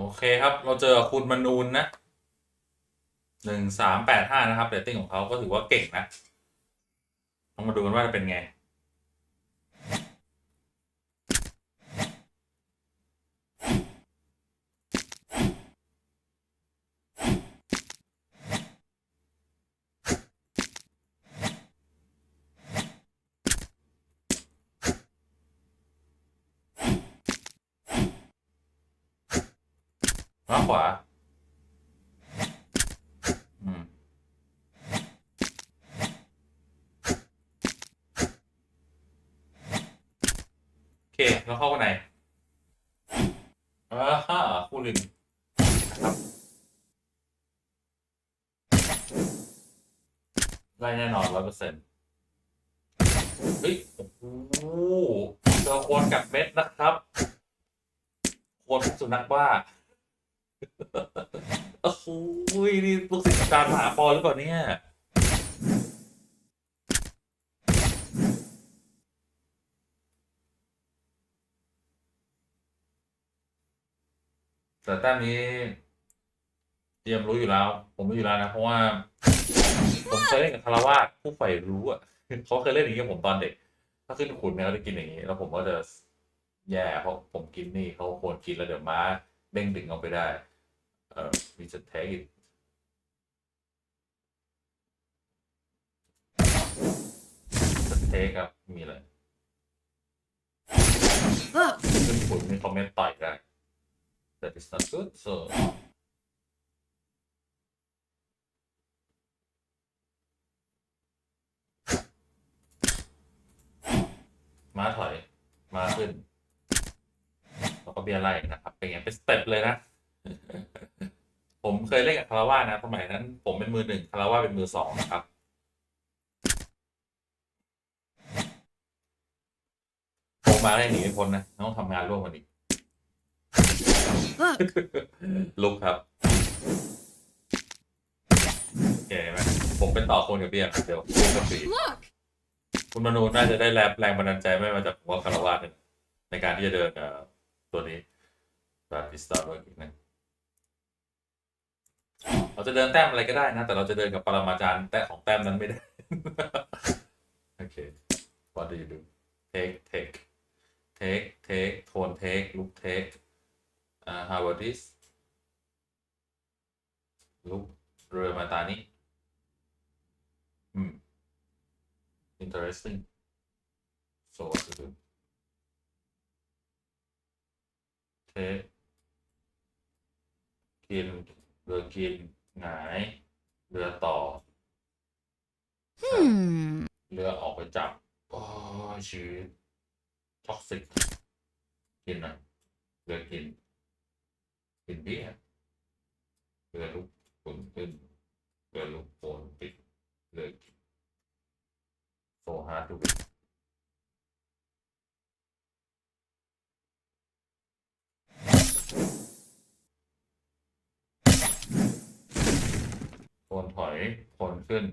โอเคครับ เราเจอคุณมนูนนะหนึ่งสามแปดห้านะครับเรตติ้งของเขาก็ถือว่าเก่งนะต้องมาดูกันว่าจะเป็นไง มากขวาอืมโอเคแล้วเข้ากันไหนอ่าฮะคู่หนึ่งนะครับได้แน่นอนร้อยเปอร์เซ็นต์เฮ้ยโอ้โหเจอโคนกัดเม็ดนะครับ โคนสุนัขบ้า โอ้โหนี่ลูกศิษย์อาจารย์มหาปอหรือเปล่าเนี่ยแต่แต้มนี้เตรียมรู้อยู่แล้ว ผมรู้อยู่แล้วนะ เพราะว่า ผมเคยเล่นกับคารวาสผู้ใฝ่รู้อะเขาเคยเล่นอย่างนี้กับผมตอนเด็ก ถ้าขึ้นขุนเนี่ยเขาจะกินอย่างนี้ แล้วผมก็จะแย่เพราะผมกินนี่เขาควรกินแล้วเดี๋ยวม้าเด้งดึงเอาไปได้ เอ่อมีจะแท็กอีกสเทคครับ มีอะไร Look, ขึ้นขุนมีคอมเมนต์ต่อยได้ that is not good so ม้าถอย ม้าขึ้น แล้วก็เบียร์ไล่นะครับ เป็นไงเป็นสเต็ปเลยนะ ผมเคยเล่นกับคาราวาสนะสมัยนั้น ผมเป็นมือหนึ่งคาราวาสเป็นมือสองนะครับ ผมมาได้หนีไม่พ้นนะ ต้องทำงานร่วมกันอีก look, ลุกครับโอเคไหมผมเป็นต่อคนกับเบียร์เดี๋ยวลุกกับปี look. คุณมนูน่าจะได้แรงแรงบันดาลใจไม่มาจากผมว่าคารวาสเนี่ยในการที่จะเดินกับตัวนี้บาติสตาร์ด้วยอีกนะ เราจะเดินแต้มอะไรก็ได้นะ แต่เราจะเดินกับปรมาจารย์แต้ของแต้มนั้นไม่ได้ โอเค what do you do take take take take โทน take look take อ่า how about this look เรือมาตานี้อืม interesting so what to do take กิน เรือกินหงายเรือต่อ Hmm. เรือออกไปจับโอ้ยชีวิตท็อกซิกกินหน่อยเรือกิน กินเบี้ยร์เรือลุกฝนขึ้นเรือลุกฝนปิดเรือกินโซฮาร์ดทูวิโคน ถอยโคนขึ้น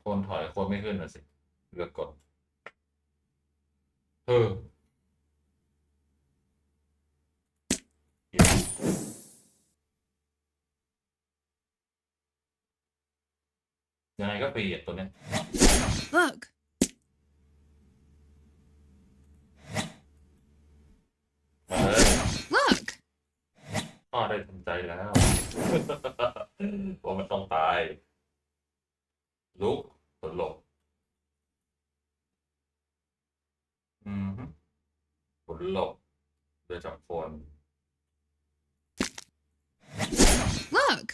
โคนถอยโคนไม่ขึ้นน่ะสิเลือกกดเออยังไงก็ฟรีอะตัวเนี้ย Look. มาเลย Look. พ่อได้ทำใจแล้วว่ามันต้องตาย ลุกผลหลบอืมฮึผลหลบเดือจับโฟน Look.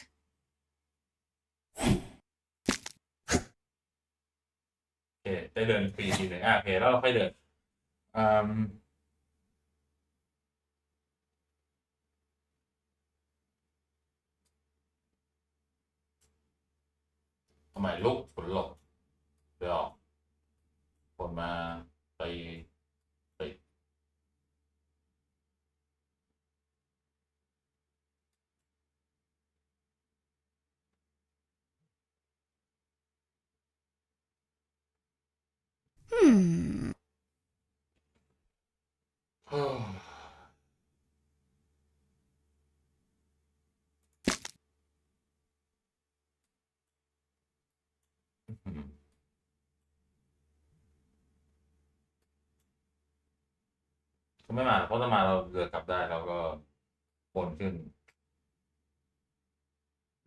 โอเคได้เดินฟรีทีหนึ่งอะโอเคแล้วเราค่อยเดินอืม ทำไมลุกฝนหลบเดี๋ยวออกคนมาไปไปอืมฮ้ย อืม เขาไม่มาหรอกเพราะถ้ามาเราเรือกลับได้เราก็โอนขึ้น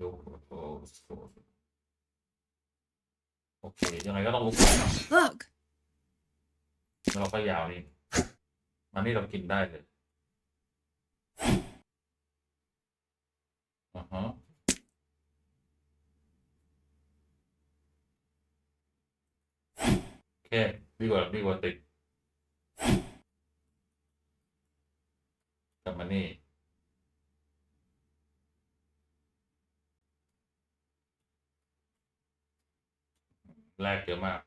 ลุกโอเค ยังไงก็ต้องลุกก่อน Look. แล้วเราก็ยาวนี่มันนี่เรากินได้เลยอ่าฮะโอ เคดีกว่าดีกว่าติดกลับมานี่แรกเยอะมาก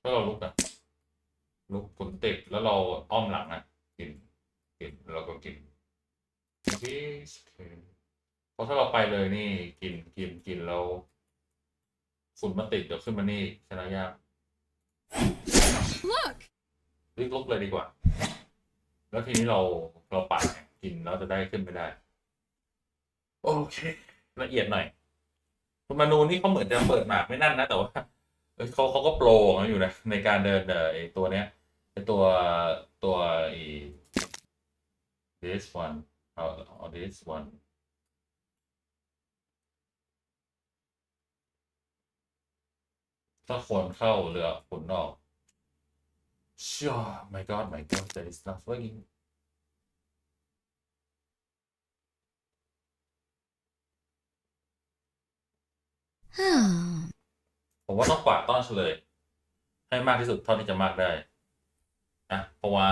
ก็เราลุกอะลุกผมติดแล้วเราอ้อมหลังอะกินกินเราก็กินเพราะถ้าเราไปเลยนี่กินกินกินแล้ว ฝุ่นมันติดเดี๋ยวขึ้นมานี่ชนะยาก Look. รีบลุกเลยดีกว่า แล้วทีนี้เราเราปัดไงกินแล้วจะได้ขึ้นไม่ได้ โอเค ละเอียดหน่อยคุณมานูนที่เขาเหมือนจะเปิดหมากไม่นั่นนะแต่ว่าเอ้ยเขาเขาก็โปรของเขาอยู่นะในการเดินเอ่อไอตัวเนี้ยไอตัวตัวไอ this one เอาเอา this one ถ้าคนเข้าเรือขนออก Sure my god my god that is not working Hmm. ผมว่าต้องกวาดต้อนเฉลย ให้มากที่สุดเท่าที่จะมากได้นะเพราะว่า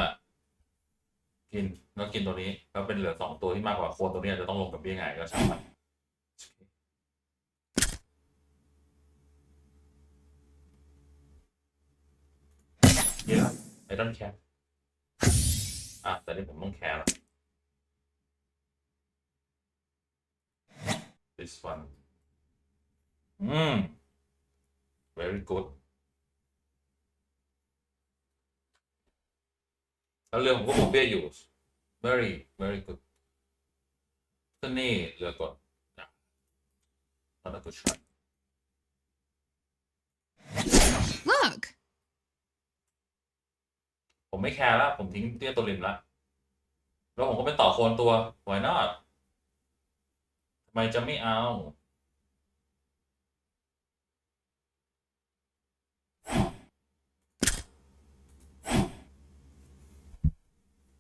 กินแล้วกินตัวนี้ แล้วเป็นเหลือสองตัวที่มากกว่าโคนตัวนี้อาจจะต้องลงกับเบี้ยไงก็ช่างมัน นี่ไอ้ต้นแคร์อะแต่นี่ผมต้องแคร์ล้ว this one อืม very good แล้วเรือผมก็ผมเบี้ยอยู่ very very good ขึ้นนี่เรือกดนะแล้วก็ช็อต Look. ผมไม่แคร์แล้ว ผมทิ้งเตี้ยตัวริมแล้วแล้วผมก็ไปต่อโคนตัว why not ทำไมจะไม่เอา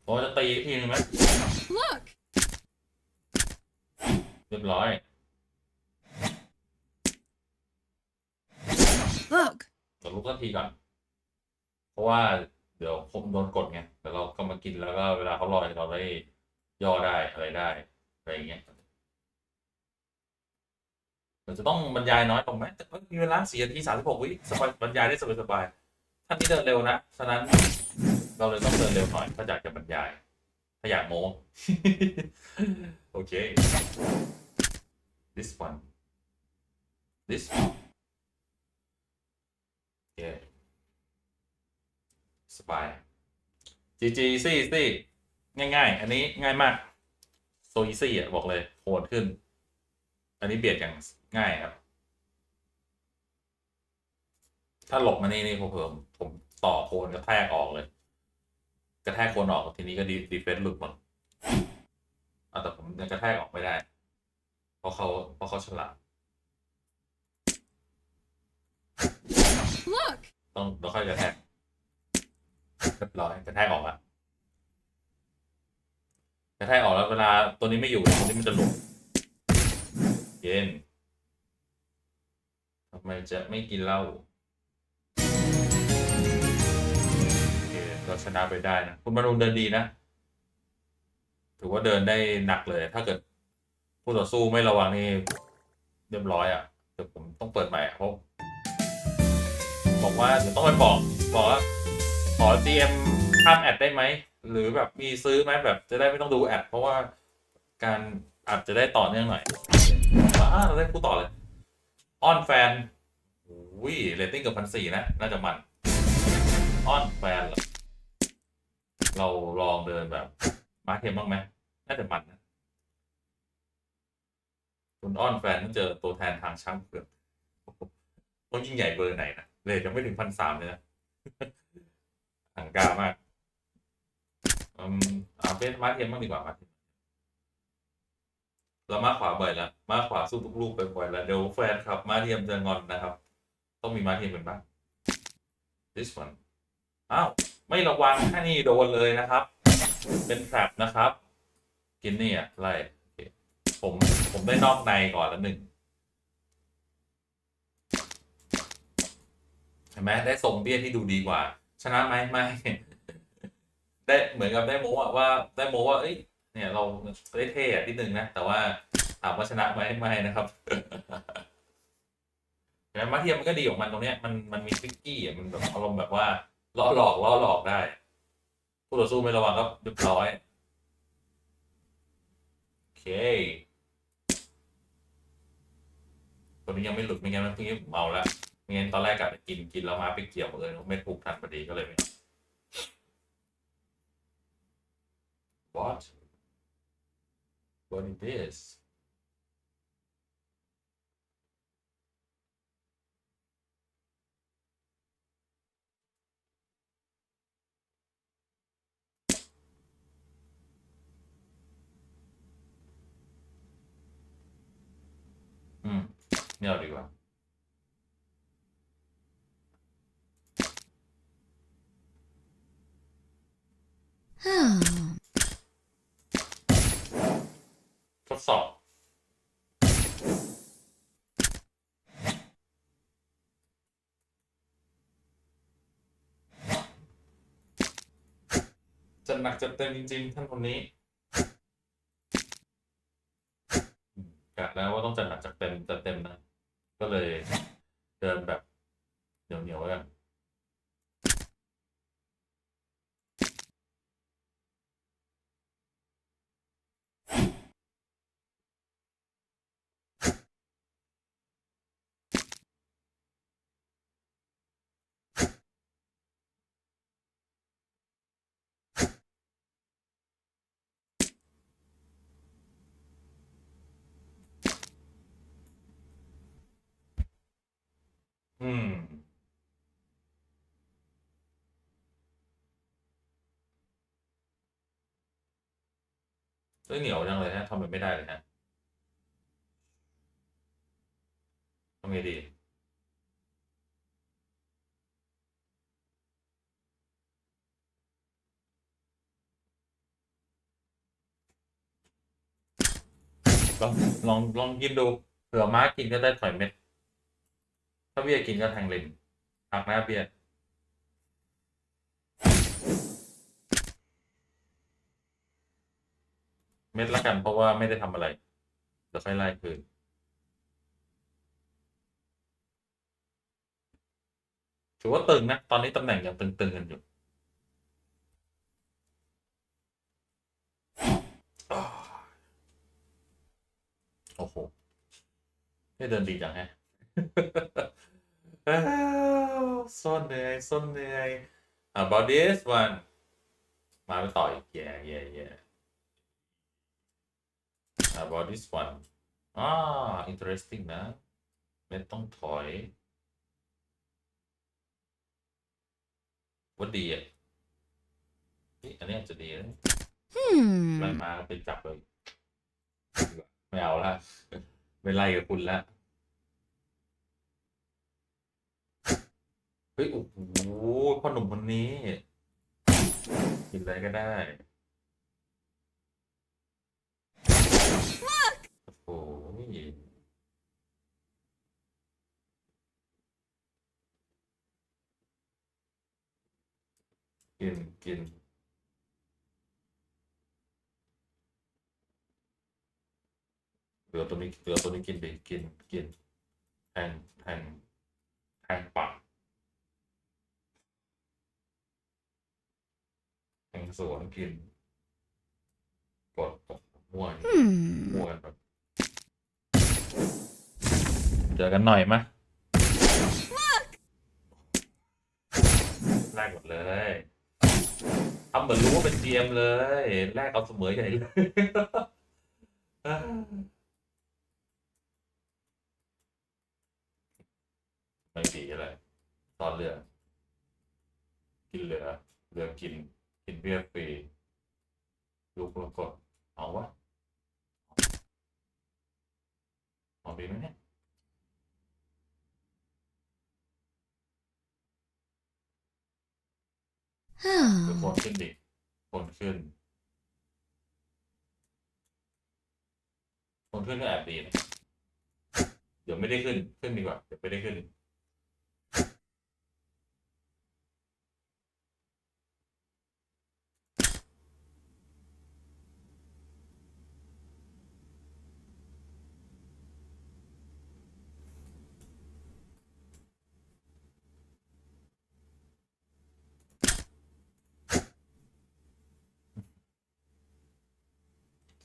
ผมจะตีอีกทีนึงไหม Look. เรียบร้อย Look. เราลุกสักทีก่อน เพราะว่า เดี๋ยวผมโดนกดไงแต่เราก็มากินแล้วก็เวลาเขาลอยเราได้ย่อได้อะไรได้อะไรอย่างเงี้ยมันจะต้องบรรยายน้อยลงไหมแต่ว่ามีเวลาสี่นาทีสามสิบหกวิสบายบรรยายได้สบายสบายๆท่านที่เดินเร็วนะฉะนั้นเราเลยต้องเดินเร็วหน่อยถ้าอยากจะบรรยายถ้าอยากโม้โอเค this one this one โอเค สบาย GG ซี่ซี่ง่าย ๆ อันนี้ง่ายมากโซอีซี่อะ บอกเลยโหดขึ้น อันนี้เบียดอย่างง่ายครับ ถ้าหลบมานี่นี่ผมผมผมต่อโคนกระแทกออกเลย กระแทกโคนออกทีนี้ก็ดีดีเฟนส์หลุดหมดอะแต่ผมยังกระแทกออกไม่ได้ เพราะเขาเพราะเขาฉลาด Look. ต้องเราค่อยกระแทก เรียบร้อยกระแทกออกละกระแทกออกแล้วเวลาตัวนี้ไม่อยู่ตัวนี้มันจะหลุดเย็นทำไมจะไม่กินเหล้าโอเคเราชนะไปได้นะ คุณมารุนเดินดีนะ ถือว่าเดินได้หนักเลย ถ้าเกิดผู้ต่อสู้ไม่ระวังนี่เรียบร้อยอะ่ะเดี๋ยวผมต้องเปิดใหม่อะเพราะบอกว่าเดี๋ยวต้องไปบอก บอกว่า อ GM ข้ามแอดได้ไหม หรือแบบมีซื้อไหมแบบจะได้ไม่ต้องดูแอดเพราะว่าการอาจจะได้ต่อเนื่องหน่อยอ่าเราได้พูดต่อเลย ออนแฟนวิเรตติ้งเกือบพันสี่นะ น่าจะมัน ออนแฟนเหรอเราลองเดินแบบ มาร์คเทมบ้างไหม น่าจะมันนะ คุณอ้อนแฟนต้องเจอตัวแทนทางช่างเผือกต้องยิ่งใหญ่เบอร์ไหนนะ เลยยังไม่ถึงพันสามเลยนะ ห่างกามากอืมเอาเป็นมาเทียมบ้างดีกว่ามาเทียมเรามาขวาบ่อยแล้วมาขวาสู้ทุกลูกไปบ่อยแล้วเดี๋ยวแฟนครับ มาเทียมจะงอนนะครับ ต้องมีมาเทียมเป็นบ้าง this one อ้าวไม่ระวังแค่นี้โดนเลยนะครับ เป็นแทรปนะครับ กินนี่อะไล่ผมผมได้นอกในก่อนแล้วหนึ่งเห็นไหมได้ทรงเบี้ยที่ดูดีกว่า ชนะไหมไม่ ได้เหมือนกับได้โมอะว่าได้โมว่าเอ้ยเนี่ยเราได้เท่อะนิดนึงนะ แต่ว่าถามว่าชนะไหมไม่นะครับแต่มาเทียมมันก็ดีของมันตรงเนี้ยมันมันมีทริกกี้อะมันแบบอารมณ์แบบว่าล่อหลอกล่อหลอกได้ผู้ต่อสู้ไม่ระวังก็เรียบร้อยโอเคตัวนี้ยังไม่หลุดไม่งั้นมันเพิ่งเมาแล้ว งั้นตอนแรกกะจะกินกินแล้วมาไปเกี่ยวเลยไม่ถูกทันพอดีก็เลยไม่ What What is this อืมนี่เอาดีกว่า ทดสอบ จะหนักจะเต็มจริง ๆ ท่านคนนี้กะแล้วว่าต้องจัดหนักจัดเต็มจัดเต็มนะ ก็เลยเดินแบบเหนียวๆไว้กัน อืม เฮ้ยเหนียวจังเลยฮะทำแบบไม่ได้เลยฮะทำไงดี ลองลองลองกินดูเผื่อม้ากินก็ได้ถอยเม็ด ถ้าเบียร์กินก็แทงเลนหักหน้าเบียร์เม็ดละกันเพราะว่าไม่ได้ทำอะไรเดี๋ยวค่อยไล่คืนถือว่าตึงนะ ตอนนี้ตำแหน่งยังตึงๆกันอยู่โอ้โหไม่เดินดีจังแฮะ อ้าวส้นเหนื่อยส้นเหนื่อย about this one มาไปต่ออีก yeah yeah yeah about this one อ่า interesting นะ ไม่ต้องถอยว่าดีอะเฮ้ยอันนี้อาจจะดีนะ Hmm. ไล่มาก็ไปจับเลย ไม่เอาละไม่ไล่กับคุณละ เฮ้ยโอ้โหพ่อหนุ่มคนนี้กินอะไรก็ได้โอ้โหกินกินเหลือตัวนี้เหลือตัวนี้กินไปกินกินแทงแทงแทงปักแทง สวนกินกดกดมั่ว Hmm. มั่วกันแบบเจอกันหน่อยมะแลกหมดเลยทำเหมือนรู้ว่าเป็นเกมเลยแลกเอาเสมอใหญ่เลยอ่าไม่ดีอะไรตอนเรือ กินเหลือเหลือกิน กินเบี้ยฟรีลุกแล้วกดเอาวะเอาดีไหมเนี่ยคือคนขึ้นดิคนขึ้น คนขึ้นก็แอบดีนะเดี๋ยวไม่ได้ขึ้นขึ้นดีกว่าเดี๋ยวไม่ได้ขึ้น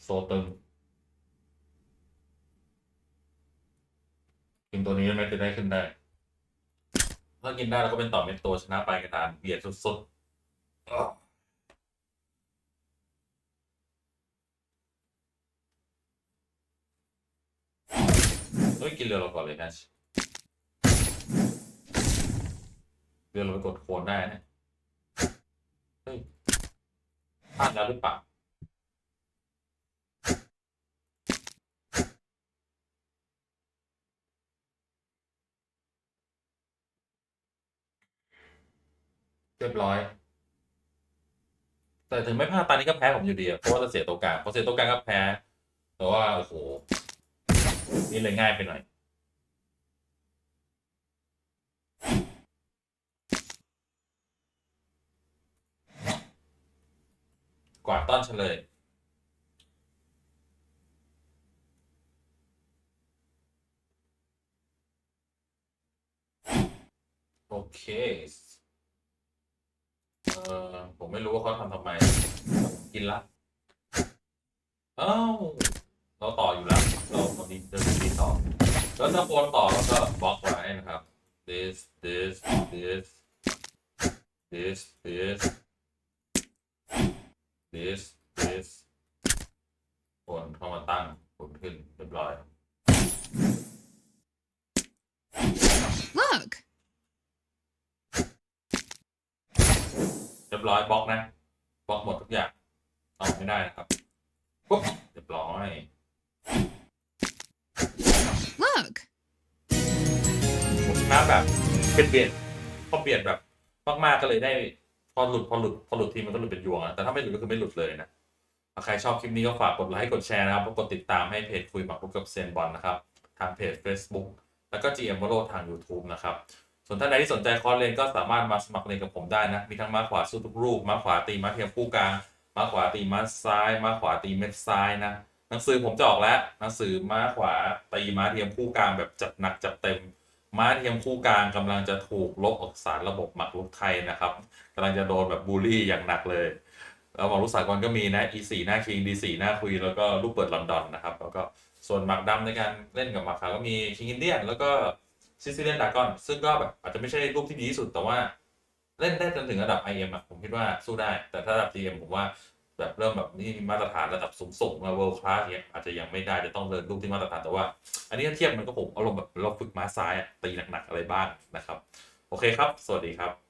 โซตึงกินตัวนี้ไหมจะได้ขึ้นได้ ถ้ากินได้แล้วก็เป็นต่อเม็ดโตชนะไปกระดานเบียดสุดๆอ้าวเฮ้ยกินเรือเราก่อนเลยนะเรือเราไปกดโคนได้นะเฮ้ยพลาดแล้วหรือเปล่า เรียบร้อย แต่ถึงไม่พลาดตอนนี้ก็แพ้ผมอยู่ดีอะเพราะว่าจะเสียตัวกลางพอเสียตัวกลางก็แพ้ แต่ว่าโอ้โหนี่เลยง่ายไปหน่อยกวาดต้อนเฉลยโอเค ผมไม่รู้ว่าเขาทำทำไม กินละ เอ้า เราต่ออยู่แล้ว เราตอนนี้เดินดีต่อ แล้วถ้าควรต่อเราก็บล็อกไว้นะครับ this this this this this this this ควรเข้ามาตั้งผลขึ้นเรียบร้อย Look. เรียบร้อยบล็อกนะบล็อกหมดทุกอย่างเอาไม่ได้นะครับปุ๊บเรียบร้อย Look. ผมชนะแบบเป็นเบียดพอเบียดแบบมากๆก็เลยได้ พอหลุดพอหลุดพอหลุดทีมันก็หลุดเป็นยวงอะแต่ถ้าไม่หลุดก็คือไม่หลุดเลยนะถ้าใครชอบคลิปนี้ก็ฝากกดไลค์กดแชร์นะครับแล้วกดติดตามให้เพจคุยหมักรุกกับเซียนบอลนะครับ ทางเพจ Facebook แล้วก็ GM โรทาง YouTube นะครับ ส่วนท่านใดที่สนใจคอร์สเรียนก็สามารถมาสมัครเรียนกับผมได้นะ มีทั้งม้าขวาสู้ทุกรูปม้าขวาตีม้าเทียมคู่กลางม้าขวาตีม้าซ้ายม้าขวาตีเม็ดซ้ายนะ หนังสือผมจะออกแล้วหนังสือม้าขวาตีม้าเทียมคู่กลางแบบจัดหนักจัดเต็ม ม้าเทียมคู่กลางกำลังจะถูกลบออกสารระบบหมักรุกไทยนะครับกำลังจะโดนแบบบูลลี่อย่างหนักเลยแล้วหมากรุกสากลก็มีนะ E4 หน้าคิง D4 หน้าคุยแล้วก็ลูกเปิดลอนดอนนะครับแล้วก็ส่วนหมากดำในการเล่นกับหมากขาวก็มีคิงอินเดียนแล้วก็ ซิซิเลียนดากอนซึ่งก็แบบอาจจะไม่ใช่รูปที่ดีที่สุดแต่ว่าเล่นได้จนถึงระดับ IM อะผมคิดว่าสู้ได้ แต่ถ้าระดับ GM ผมว่าแบบเริ่มแบบนี่มาตรฐานระดับสูงๆมา world class เนี่ยอาจจะยังไม่ได้จะต้องเรียนรูปที่มาตรฐานแต่ว่า อันนี้เทียบมันก็ผมอารมณ์แบบเราฝึกม้าซ้ายตีหนักๆอะไรบ้างนะครับ โอเคครับ สวัสดีครับ